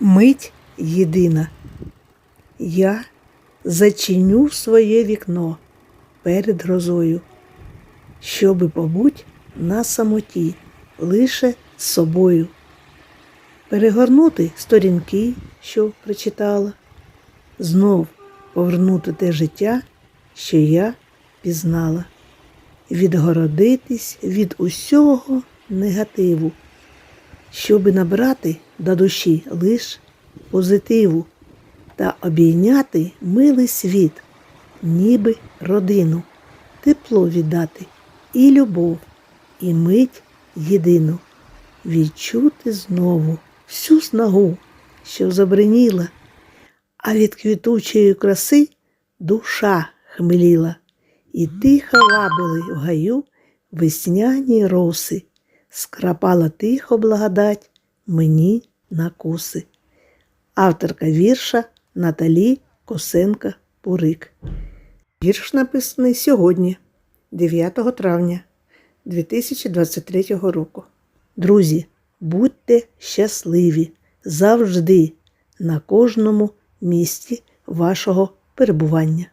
Мить єдина. Я зачиню своє вікно перед грозою, щоби побуть на самоті лише з собою. Перегорнути сторінки, що прочитала, знов повернути те життя, що я пізнала, відгородитись від усього негативу, щоби набрати до душі лиш позитиву та обійняти милий світ, ніби родину, тепло віддати і любов, і мить єдину, відчути знову всю снагу, що забриніла, а від квітучої краси душа хмеліла, і тихо лабили в гаю весняні роси, скрапала тихо благодать мені на коси. Авторка вірша Наталі Косенка Пурик. Вірш написаний сьогодні, 9 травня 2023 року. Друзі, будьте щасливі завжди на кожному місці вашого перебування.